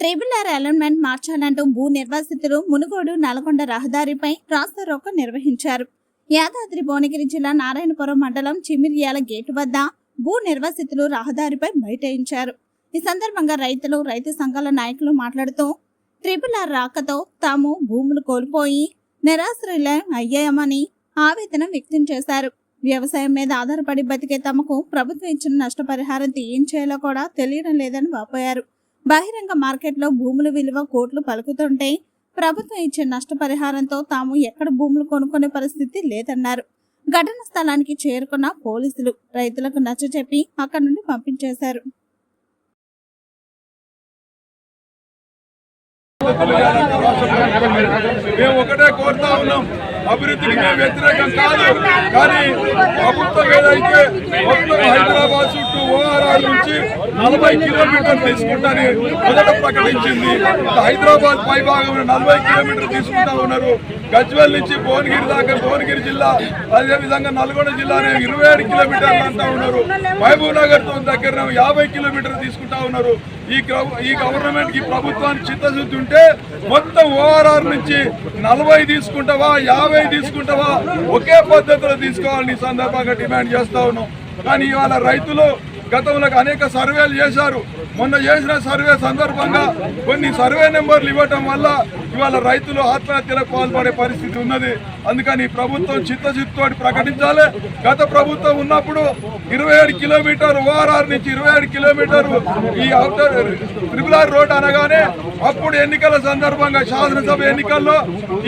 Triple R alignment మార్చాలంటూ భూ నిర్వాసితులు మునుగోడు నల్గొండ రహదారిపై రాస్తారోకో నిర్వహించారు. యాదాద్రి భువనగిరి జిల్లా నారాయణపురం మండలం చిమిర్యాల గేటు వద్ద భూ నిర్వాసితులు రహదారిపై బైఠాయించారు. ఈ సందర్భంగా రైతులు రైతు సంఘాల నాయకులు మాట్లాడుతూ ట్రిపుల్ ఆర్ రాకతో తాము భూములు కోల్పోయి నిరాశ్రయుల అయ్యామని ఆవేదన వ్యక్తం చేశారు. వ్యవసాయం మీద ఆధారపడి బతికే తమకు ప్రభుత్వం ఇచ్చిన నష్టపరిహారం ఏం చేయాలో కూడా తెలియడం లేదని వాపోయారు. బహిరంగ మార్కెట్లో భూముల విలువ కోట్లు పలుకుతుంటే ప్రభుత్వం ఇచ్చే నష్టపరిహారంతో తాము ఎక్కడ భూములు కొనుక్కునే పరిస్థితి లేదన్నారు. ఘటన స్థలానికి చేరుకున్న పోలీసులు రైతులకు నచ్చచెప్పి అక్కడి నుండి పంపించేశారు. మేము ఒకటే కోరుతా ఉన్నాం. అభివృద్ధికి మేము వ్యతిరేకం కాదు. కానీ ప్రభుత్వం ఏదైతే ఓఆర్ఆర్ నుంచి నలభై కిలోమీటర్లు తీసుకుంటారని మొదట ప్రకటించింది. హైదరాబాద్ పై భాగంలో నలభై కిలోమీటర్లు తీసుకుంటా ఉన్నారు. గజ్వెల్ నుంచి భువనగిరి దాకా భువనగిరి జిల్లా అదేవిధంగా నల్గొండ జిల్లానే ఇరవై ఏడు కిలోమీటర్లు అంటా ఉన్నారు. మహబూబ్ నగర్తో దగ్గర యాభై కిలోమీటర్లు తీసుకుంటా ఉన్నారు. ఈ ఈ గవర్నమెంట్కి ప్రభుత్వానికి చిత్తశుద్ధి ఉంటే మొత్తం ఓఆర్ఆర్ నుంచి నలభై తీసుకుంటావా యాభై తీసుకుంటావా ఒకే పద్ధతిలో తీసుకోవాలని సందర్భంగా డిమాండ్ చేస్తా ఉన్నాం. కానీ ఇవాళ రైతులు గతంలో అనేక సర్వేలు చేశారు. మొన్న చేసిన సర్వే సందర్భంగా కొన్ని సర్వే నెంబర్లు ఇవ్వటం వల్ల ఇవాళ రైతులు ఆత్మహత్యలకు పాల్పడే పరిస్థితి ఉన్నది. అందుకని ప్రభుత్వం చిత్తశుద్ధితో ప్రకటించాలి. గత ప్రభుత్వం ఉన్నప్పుడు ఇరవై ఏడు కిలోమీటర్ ఓఆర్ఆర్ నుంచి ఇరవై ఏడు కిలోమీటర్ ఈ అవుటర్ త్రిపులార్ రోడ్ అనగానే అప్పుడు ఎన్నికల సందర్భంగా శాసనసభ ఎన్నికల్లో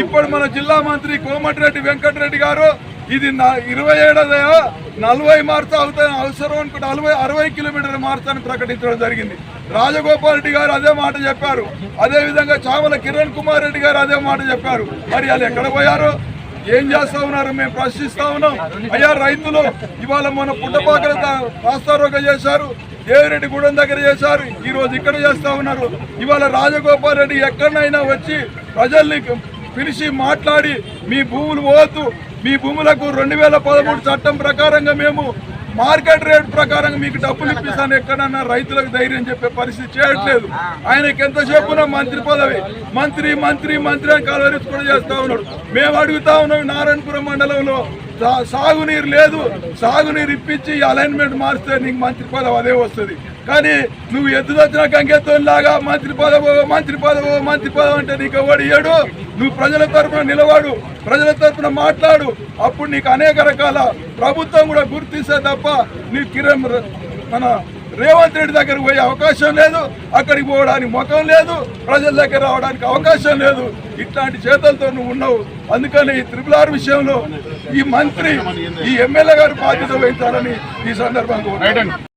ఇప్పుడు మన జిల్లా మంత్రి కోమటిరెడ్డి వెంకటరెడ్డి గారు ఇది నా- ఇరవై ఏడదయా నలభై మార్చ అవుతాయి అవసరం అనుకుంటే నలభై అరవై కిలోమీటర్ల మార్చని ప్రకటించడం జరిగింది. రాజగోపాల్ రెడ్డి గారు అదే మాట చెప్పారు. అదే విధంగా చామల కిరణ్ కుమార్ రెడ్డి గారు అదే మాట చెప్పారు. మరి వాళ్ళు ఎక్కడ పోయారు? ఏం చేస్తా ఉన్నారు? మేము ప్రశ్నిస్తా ఉన్నాం. అయ్యా రైతులు ఇవాళ మన పుట్టపాకల రాస్తారోగ చేశారు. దేవిరెడ్డి గూడెం దగ్గర చేశారు. ఈ రోజు ఇక్కడ చేస్తా ఉన్నారు. ఇవాళ రాజగోపాల్ రెడ్డి ఎక్కడైనా వచ్చి ప్రజల్ని పిలిచి మాట్లాడి మీ భూములు పోవద్దు మీ భూములకు రెండు వేల పదమూడు చట్టం ప్రకారంగా మేము మార్కెట్ రేట్ ప్రకారం మీకు డబ్బులు ఇప్పిస్తాను ఎక్కడన్నా రైతులకు ధైర్యం చెప్పే పరిస్థితి చేయట్లేదు. ఆయనకి ఎంతసేపున మంత్రి పదవి. మంత్రి మంత్రి మంత్రి అని కలవరించి కూడా చేస్తా ఉన్నాడు. మేము అడుగుతా ఉన్నాం నారాయణపురం మండలంలో సా- సాగునీరు లేదు. సాగునీరు ఇప్పించి అలైన్మెంట్ మారిస్తే నీకు మంత్రి పదవి అదే వస్తుంది. కానీ నువ్వు ఎద్దుదొచ్చిన లాగా మంత్రి పదవో మంత్రి పదవో మంత్రి పదవి అంటే నీకు ఎవడు ఇయ్యడు? నువ్వు ప్రజల తరపున నిలబడు. ప్రజల తరపున మాట్లాడు. అప్పుడు నీకు అనేక రకాల ప్రభుత్వం కూడా గుర్తిస్తే తప్ప నీ కిరణ్ మన రేవంత్ రెడ్డి దగ్గరకు పోయే అవకాశం లేదు అక్కడికి పోవడానికి ముఖం లేదు ప్రజల దగ్గర రావడానికి అవకాశం లేదు. ఇట్లాంటి చేతలతో నువ్వు ఉన్నావు. అందుకని ఈ త్రిపుల్ ఆర్ విషయంలో ఈ మంత్రి ఈ ఎమ్మెల్యే గారు బాధ్యత వహించాలని ఈ సందర్భంగా